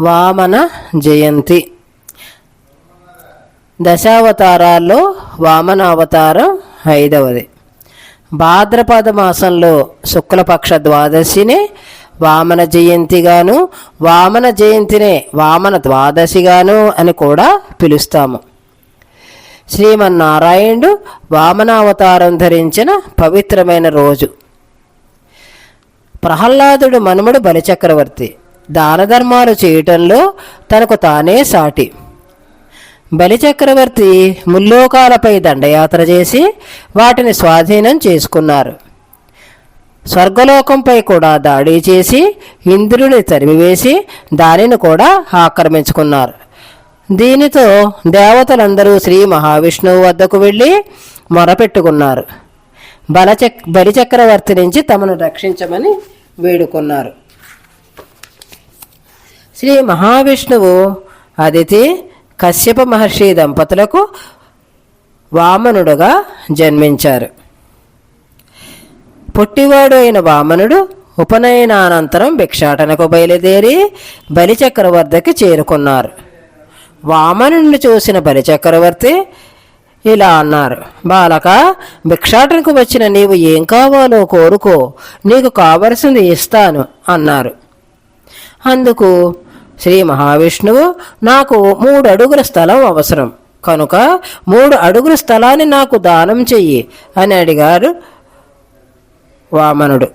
వామన జయంతి. దశావతారాల్లో వామన అవతారం ఐదవది. భాద్రపద మాసంలో శుక్లపక్ష ద్వాదశిని వామన జయంతిగాను వామన జయంతినే వామన ద్వాదశిగాను అని కూడా పిలుస్తాము. శ్రీమన్నారాయణుడు వామనావతారం ధరించిన పవిత్రమైన రోజు. ప్రహ్లాదుడు మనుమడు బలిచక్రవర్తి. దాన ధర్మాలు చేయటంలో తనకు తానే సాటి. బలిచక్రవర్తి ముల్లోకాలపై దండయాత్ర చేసి వాటిని స్వాధీనం చేసుకున్నారు. స్వర్గలోకంపై కూడా దాడి చేసి ఇంద్రుని తరిమివేసి దానిని కూడా ఆక్రమించుకున్నారు. దీనితో దేవతలందరూ శ్రీ మహావిష్ణువు వద్దకు వెళ్ళి మొరపెట్టుకున్నారు. బలచక్ బలిచక్రవర్తి నుంచి తమను రక్షించమని వేడుకున్నారు. శ్రీ మహావిష్ణువు అదితి కశ్యప మహర్షి దంపతులకు వామనుడుగా జన్మించారు. పుట్టివాడు అయిన వామనుడు ఉపనయనానంతరం భిక్షాటనకు బయలుదేరి బలిచక్రవర్తికి చేరుకున్నారు. వామనుడిని చూసిన బలిచక్రవర్తి ఇలా అన్నారు బాలక భిక్షాటనకు వచ్చిన నీవు ఏం కావాలో కోరుకో నీకు కావలసింది ఇస్తాను అన్నారు. అందుకు శ్రీ మహావిష్ణువు నాకు మూడు అడుగుల స్థలం అవసరం. కనుక మూడు అడుగుల స్థలాన్ని నాకు దానం చెయ్యి అని అడిగారు వామనుడు.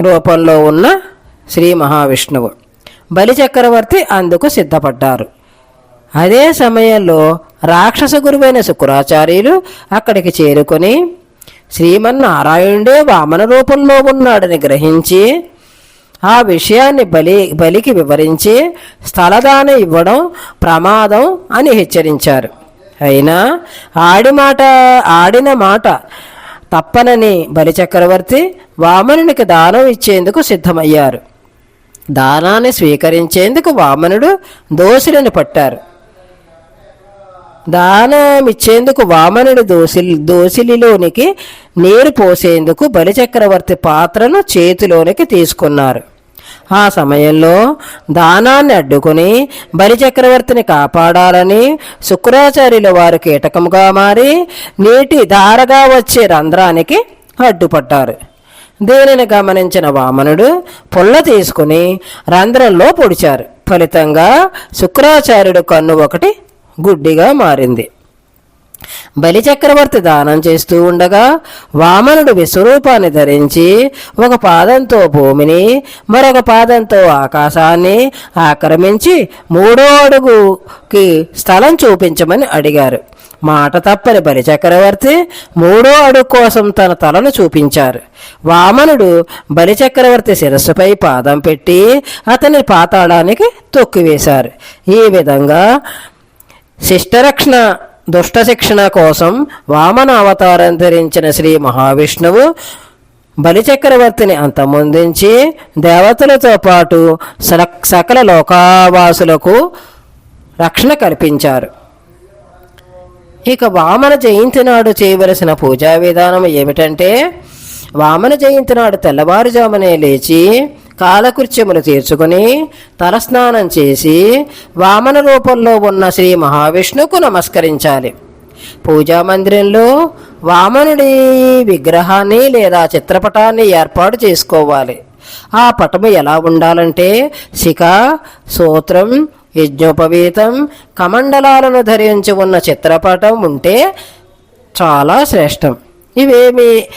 రూపంలో ఉన్న శ్రీ మహావిష్ణువు. బలిచక్రవర్తి అందుకు సిద్ధపడ్డారు. అదే సమయంలో రాక్షస గురువైన శుక్రాచార్యులు అక్కడికి చేరుకొని శ్రీమన్నారాయణుడే వామన రూపంలో ఉన్నాడని గ్రహించి ఆ విషయాన్ని బలి బలికి వివరించి స్థలదాన ఇవ్వడం ప్రమాదం అని హెచ్చరించారు. అయినా ఆడి మాట ఆడిన మాట తప్పనని బలిచక్రవర్తి వామనునికి దానం ఇచ్చేందుకు సిద్ధమయ్యారు. దానాన్ని స్వీకరించేందుకు వామనుడు దోషులను పట్టారు. దానమిచ్చేందుకు వామనుడి దోసి దోసిలిలోనికి నీరు పోసేందుకు బలిచక్రవర్తి పాత్రను చేతిలోనికి తీసుకున్నారు. ఆ సమయంలో దానాన్ని అడ్డుకుని బలిచక్రవర్తిని కాపాడాలని శుక్రాచార్యుల వారు కీటకముగా మారి నీటి ధారగా వచ్చే రంధ్రానికి అడ్డుపడ్డారు. దీనిని గమనించిన వామనుడు పుల్ల తీసుకుని రంధ్రంలో పొడిచారు. ఫలితంగా శుక్రాచార్యుడు కన్ను ఒకటి గుడ్డిగా మారింది. బలిచక్రవర్తి దానం చేస్తూ ఉండగా వామనుడు విశ్వరూపాన్ని ధరించి ఒక పాదంతో భూమిని మరొక పాదంతో ఆకాశాన్ని ఆక్రమించి మూడో అడుగుకి స్థలం చూపించమని అడిగారు. మాట తప్పని బలిచక్రవర్తి మూడో అడుగు కోసం తన తలను చూపించారు. వామనుడు బలిచక్రవర్తి శిరస్సుపై పాదం పెట్టి అతని పాతాళానికి తొక్కివేశారు. ఈ విధంగా శిష్టరక్షణ దుష్ట శిక్షణ కోసం వామన అవతారం ధరించిన శ్రీ మహావిష్ణువు బలిచక్రవర్తిని అంతమొందించి దేవతలతో పాటు సకల లోకావాసులకు రక్షణ కల్పించారు. ఇక వామన జయంతి నాడు చేయవలసిన పూజా విధానం ఏమిటంటే వామన జయంతి నాడు తెల్లవారుజామునే లేచి కాలకృత్యమును తీర్చుకుని తలస్నానం చేసి వామన రూపంలో ఉన్న శ్రీ మహావిష్ణువుకు నమస్కరించాలి. పూజా మందిరంలో వామనుడి విగ్రహాన్ని లేదా చిత్రపటాన్ని ఏర్పాటు చేసుకోవాలి. ఆ పటము ఎలా ఉండాలంటే శిఖ సూత్రం యజ్ఞోపవీతం కమండలాలను ధరించి ఉన్న చిత్రపటం ఉంటే చాలా శ్రేష్టం. ఇవేమి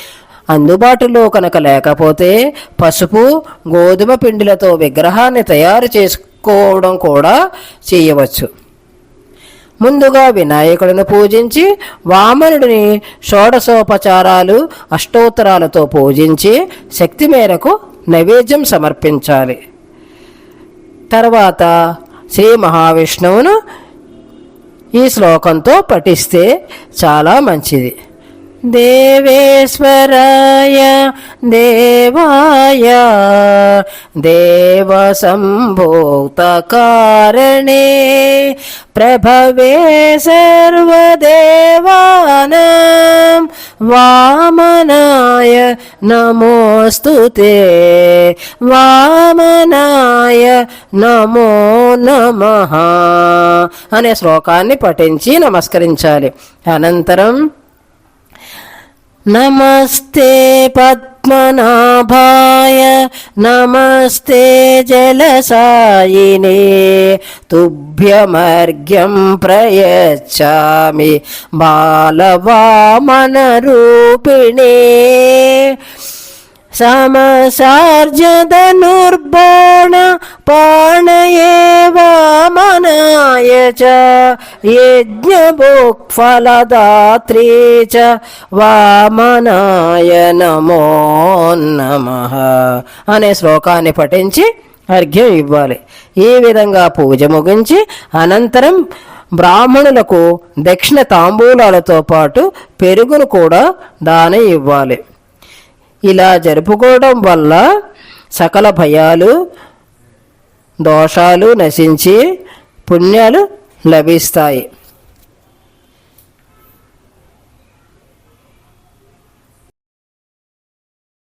అందుబాటులో కనుక లేకపోతే పసుపు గోధుమ పిండిలతో విగ్రహాన్ని తయారు చేసుకోవడం కూడా చేయవచ్చు. ముందుగా వినాయకుడిని పూజించి వామనుడిని షోడశోపచారాలు అష్టోత్తరాలతో పూజించి శక్తి మేరకు నైవేద్యం సమర్పించాలి. తర్వాత శ్రీ మహావిష్ణువును ఈ శ్లోకంతో పఠిస్తే చాలా మంచిది. దేవేశ్వరాయ దేవాయ దేవ సంభూత కారణే ప్రభవే సర్వదేవానం వామనాయ నమోస్తుతే వామనాయ నమో నమ అనే శ్లోకాన్ని పఠించి నమస్కరించాలి. అనంతరం నమస్తే పద్మనాభాయ నమస్తే జలసాయినే తుభ్యమర్ఘ్యం ప్రయచ్చామి బాలవామనరూపిణే సమసార్జధనుర్బాణ పాణయే వామనాయ చ యజ్ఞభోక్ఫలదాత్రీ చ వామనాయ నమో నమః అనే శ్లోకాన్ని పఠించి అర్ఘ్యం ఇవ్వాలి. ఈ విధంగా పూజ ముగించి అనంతరం బ్రాహ్మణులకు దక్షిణ తాంబూలాలతో పాటు పెరుగును కూడా దానం ఇవ్వాలి. ఇలా జరుపుకోవడం వల్ల సకల భయాలు దోషాలు నశించి పుణ్యాలు లభిస్తాయి.